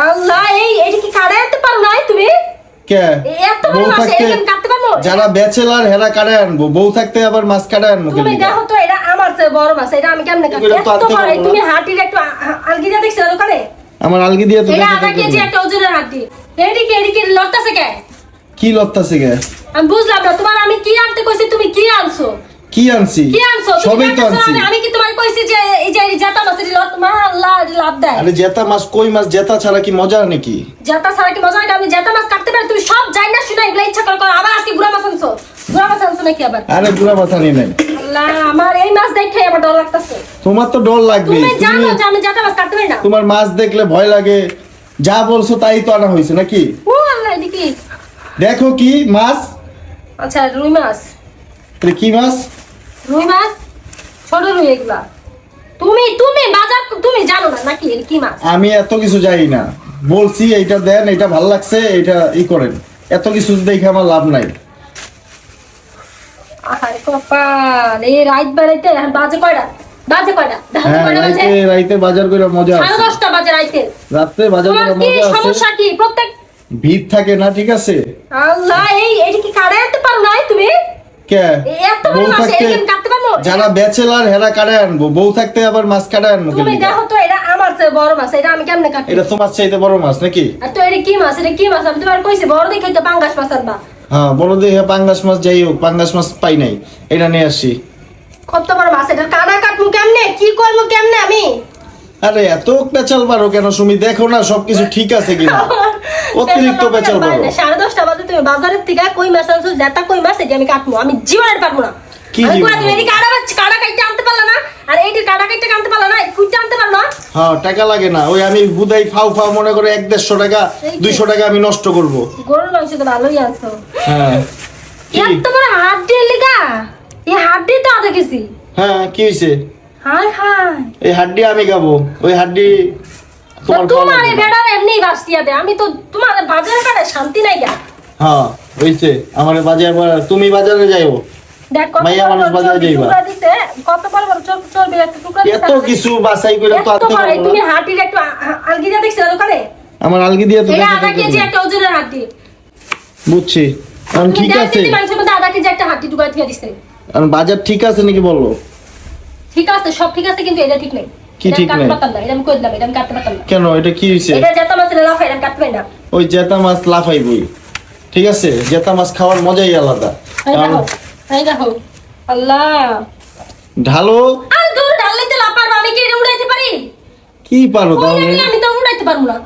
আল্লাহ এই এটা কি কাড়ে পারো নাই তুমি? কে? এত বড় মাছ এরকম কাটতে পারব? যারা ব্যাচেলার হেরা আনব। বউ থাকতে আবার মাছ আনব তুমি দেখো তো এটা আমার চেয়ে বড় মাছ এটা আমি কেমনে কাটবো? এত বড় তুমি হাটির একটু দেখছ দোকানে? আমার আলগি দিয়ে তো এটা আধা কেজি একটা ওজনের এদিকে এদিকে কে? গে? আমি বুঝলাম না তোমার আমি কি আনতে কইছি তুমি কি আনছো? কি আনছি? কি আনছো? সবই তো আনছি। আমি কি কইছি যে এই যে জাতা মাছ এটি লত মা আল্লাহ লাভ দেয়। আরে জেতা মাছ কই মাছ? জেতা ছাড়া কি মজা নাকি? জাতা ছাড়া কি মজা লাগে আমি জাতা মাছ কাটতে পারি তুমি সব যাই না শুনে এগুলা ইচ্ছা করে করো আবার আজকে গুড়া মাছ আনছো। গুড়া মাছ আনছো নাকি আবার? আরে বুড়া মাথা নিয়ে নাই। আমার এই মাছ দেখে আবার ডর লাগতেছে। তোমার তো ডর লাগবে তুমি জানো যে আমি জাতা মাছ কাটতে পারি না। তোমার মাছ দেখলে ভয় লাগে। যা বলছো তাই তো আনা হয়েছে নাকি? ও আল্লাহ এটি কি? দেখো কি মাছ। আচ্ছা রুই মাছ। কি মাছ? রুই মাছ? ছোট রুই এগুলা। তুমি তুমি বাজার তুমি জানো না নাকি কি মাছ? আমি এত কিছু জানি না। বলছি এইটা দেন এটা ভালো লাগছে এটা ই করেন। এত কিছু দেখে আমার লাভ নাই। আহারে কপাল এই রাত বেড়াইতে বাজে কয়টা? বাজে কয়টা? বাজে হ্যাঁ রাইতে বাজার করে মজা আছে। বাজে রাইতে। বাজার করে মজা আছে। সমস্যা কি? প্রত্যেক ভিড় থাকে না ঠিক আছে? আল্লাহ এই এটা কি কাড়ে পারো নাই তুমি? কে? এত বড় মাছ এরকম কাটতে পারব যারা ব্যাচেলার হেরা কাড়ে আনব? বউ থাকতে আবার মাছ কাড়ে আনব তুমি দেখো তো এটা আমার চেয়ে বড় মাছ এটা আমি কেমনে কাটবো? এটা তোমার চাইতে বড় মাছ নাকি? আর তো এটা কি মাছ? এটা কি মাছ? আমি তোমার কইছি বড় দেখে তো পাঙ্গাস মাছ আনবা। হ্যাঁ বলো দেখে পাঙ্গাস মাছ যাই হোক পাঙ্গাস মাছ পাই নাই। এটা নিয়ে আসি। কত বড় মাছ এটা কানা কাটবো কেমনে? কি করব কেমনে আমি? আরে এত পেঁচাল পারো কেন? সুমি দেখো না সবকিছু ঠিক আছে কিনা? অতিরিক্ত পেঁচাল পারো। সাড়ে দশটা বাজে তুমি বাজারের থেকে কই মাছ আনছো? যেটা কই মাছ এটা আমি কাটবো। আমি জীবনের পারব না। কি আমি জীবনে? কইয়া দিলাম, এটি কাটা কাটা কাটতে আনতে পারলা না। আর এইটি কাটা কাটতে আনতে পারলা না কুইতে আনতে পারল। না হ্যাঁ টাকা লাগে না। ওই আমি বুদাই ফাও ফাও মনে করে এক দেড়শো টাকা এই তো। দুইশো টাকা আমি নষ্ট করব। গরুর মাংস তো ভালোই আনছো হ্যাঁ। কি? এত বড় হাড্ডি লিগা। এই হাড্ডি তো আধা কেজি হ্যাঁ কি হয়েছে হাই হাই এই হাড্ডি আমি খাব। ওই হাড্ডি তোমার তোমার। বেড়ার এমনি বাস্তিয়া দে আমি তো তোমার বাজারে শান্তি নাই গা। হ্যাঁ আমার বাজার তুমি বাজারে যাইও। বাজারে? আমার আলগি দিয়ে তো। বুঝছি। ঠিক আছে। বাজার ঠিক নাকি ঠিক আছে, সব ঠিক আছে, কিন্তু এটা ঠিক নেই। কি এটা ঠিক কাটতে না, এটা আমি কই দিলাম, এটা আমি কাটতে পারতাম কেন এটা কি এটা এটা কাটতে না। ওই জেতা মাছ লাফাইবই। ঠিক আছে? জেতা মাছ খাওয়ার মজাই আলাদা। এই কারণ দেখো, আল্লাহ। ঢালো। আর দূর ঢাললে তো লাফ আমি কি উড়াইতে পারি? কি পারো তাহলে? আমি- আমি তো উড়াইতে পারব না।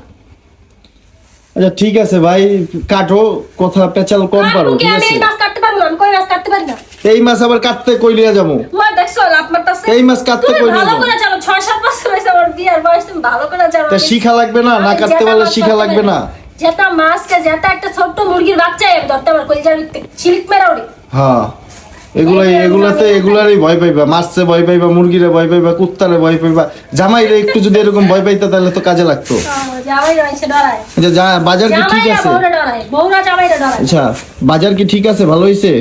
আচ্ছা ঠিক আছে ভাই কাটো কথা পেঁচাল কম পারো ঠিক আছে? এই মাছ কাটতে পারব না, আমি কই মাছ কাটতে পারি না। এই মাছ আবার কাটতে কই লিয়া যাব? দেখছ মারতাছে? এই মাছ কাটতে তুমি কই নিয়ে ভালো করে জানো ছয় সাত বছর হয়েছে আমার বিয়ার বয়স তুমি ভালো করে জানো। তা শিখা লাগবে না? না কাটতে পারলে মাছ শিখা লাগবে না। জেতা মাছকে জেতা একটা ছোট্ট মুরগির বাচ্চা ধরতে আমার ভিতরে ছিলিক মেরা ওরে হ্যাঁ। এগুলাই এগুলাতে এগুলারই ভয় পাইবা মাছছে ভয় পাইবা মুরগিরে ভয় পাইবা কুত্তারে ভয় পাইবা জামাইরে একটু যদি এরকম ভয় পাইতা তাহলে তো কাজে লাগতো। আচ্ছা বাজার কি ঠিক আছে? আচ্ছা বাজার কি ঠিক আছে? ভালো হইছে?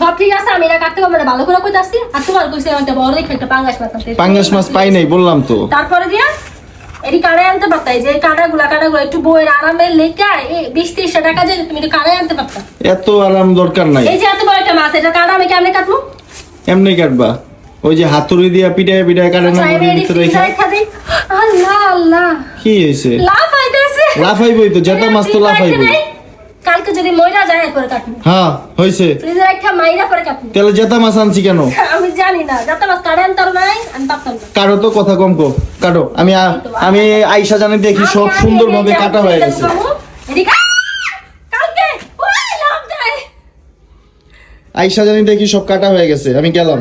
সব ঠিক আছে আমি এটা কাটতে পারব ভালো করে কইতে আর তোমার কইছে একটা বড় দেখে একটা পাঙ্গাস মাছ পাঙ্গাস মাছ পাই নাই বললাম তো। তারপরে দিয়া এটি কাড়াই আনতে পারতাই যে কাটাগুলা কাটাগুলা একটু বইয়ের লেখা এই বিশ ত্রিশটা টাকা যে তুমি একটু কাড়াই আনতে পারতা এত আরাম দরকার নাই। এই যে এত বড় একটা মাছ এটা কেমনে কাটবো? এমনি কাটবা। ওই যে হাতুড়ি দিয়া পিটায় পিটায় কাটে না আচ্ছা, ভিতরে রেখে আল্লাহ আল্লাহ। কি হয়েছে? লাভ হইতেছে লাফাইবই তো জেতা মাছ তো লাফাইবই কালকে যদি মইরা যায় করে কাটবো। হ্যাঁ হয়েছে। ফ্রিজে রাখা মাইরা করে কাটবো। তাহলে জেতা মাছ আনছি কেন? আমি জানি না মাছ কাটে আনতার নাই আমি পারতাম না। কাটো তো কথা কম কো। কাটো। আমি আমি আইসা জানি দেখি সব আমি- সুন্দর আমি ভাবে কাটা হয়ে গেছে। এদিকে আ! কালকে ওই লাভ যায় আইসা জানি দেখি সব কাটা হয়ে গেছে আমি গেলাম।